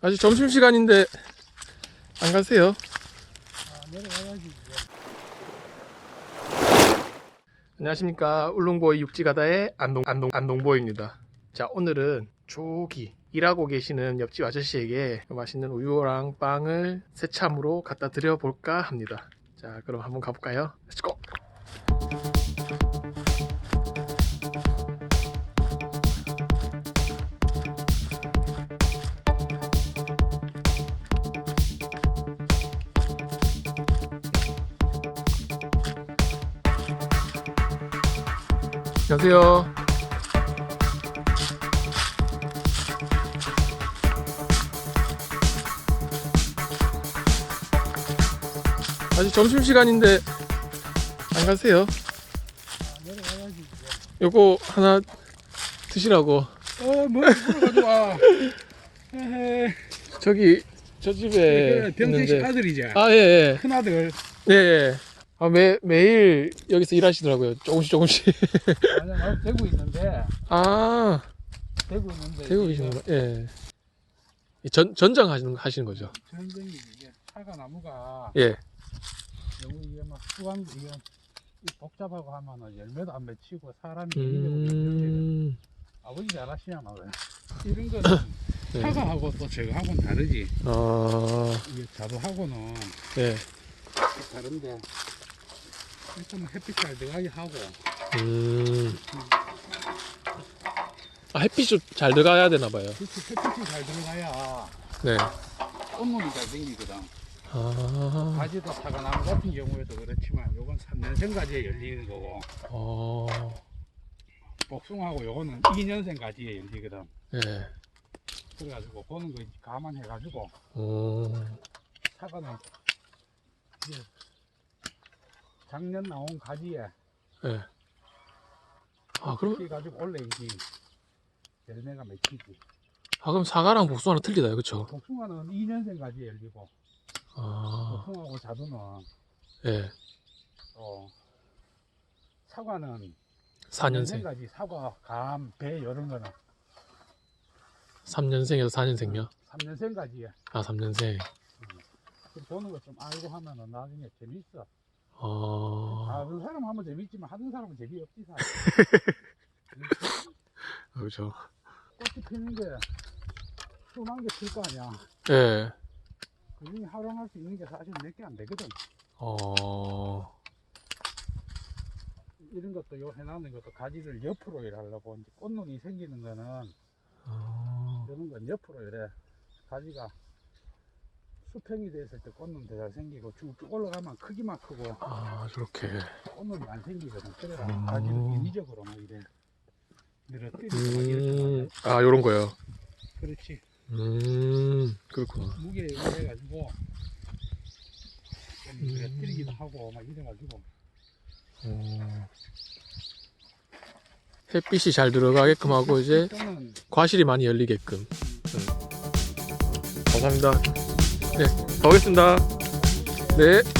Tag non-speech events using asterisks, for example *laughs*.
아직 점심시간인데 안 가세요? 안녕하십니까 울릉보이 육지가다의 안동 안동 안동보입니다. 자 오늘은 조기 일하고 계시는 옆집 아저씨에게 맛있는 우유랑 빵을 새참으로 갖다 드려 볼까 합니다. 자 그럼 한번 가볼까요? 렛츠 안녕하세요. 아직 점심시간인데 안 가세요? 아. 요거 하나 드시라고 어, 뭐, 불어가지고 와. 에헤. 저기 저 집에 병태씨 있는데 아들이지. 아예 예 큰 아들. 예, 예. 아, 매, 매일 여기서 일하시더라고요. 조금씩 조금씩. *laughs* 아니, 나 대구 있는데, 아. 대구 있는데. 대구 계시는구나. 예. 이 전, 전장 하시는, 하시는 거죠? 전쟁이 이게 차가 나무가 예. 너무 이게 막 수완 이게 이 복잡하고 하면은 열매도 안 맺히고 사람이 음... 음, 아버지 잘하시냐나 왜 이런 거는 *laughs* 네. 차가하고 또 저거하고는 다르지. 아, 이게 자두하고는 예. 다른데 일단 뭐 햇빛 잘 들어가게 하고 음. 아, 햇빛이 좀잘 들어가야 되나 봐요. 그렇지 햇빛이 잘 들어가야 네. 꽃눈이 잘 생기거든 아, 가지도 사과나무 같은 경우에도 그렇지만 요건 3년생 가지에 열리는 거고 어, 복숭아하고 요거는 2년생 가지에 열리거든 예. 그래가지고 보는 거 감안해가지고 오, 사과는 이제 작년 나온 가지에 예. 아, 그럼, 이렇게 가지고 올라야지 열매가 맺히지 아, 그럼 사과랑 복숭아는 틀리다요, 그쵸? 복숭아는 2년생 가지에 열리고 아, 복숭아하고 자두는 예. 또 사과는 4년생. 가지 사과, 감, 배 이런 거는 3년생에서 4년생요? 3년생 가지에 아, 3년생. 그 보는 거 좀 알고 하면은 나중에 재밌어. 어, 다른 사람 하면 재밌지만 하는 사람은 재미없지 사실. *laughs* 그죠. 꽃이 피는 게 수만 개필 거 아니야. 예. 그 중에 활용할 수 있는 게 사실 몇 개 안 되거든. 어, 이런 것도 요 해놨는 것도 가지를 옆으로 일하려고 이제 꽃눈이 생기는 거는 어, 이런 건 옆으로 이래 가지가 수평이 됐을 때 꽃눈도 잘 생기고 쭉쭉 올라가면 크기만 크고 아, 저렇게. 꽃눈이 안 생기거든. 그래 음. 가지를 인위적으로 막 이래 음. 아, 요런 거요. 그렇지. 음, 그렇구나. 무게 이래가지고 좀 늘어뜨리기도 하고 막 이래가지고 어. 햇빛이 잘 들어가게끔 하고 이제 과실이 많이 열리게끔. 음. 감사합니다. 네, 가보겠습니다. 네.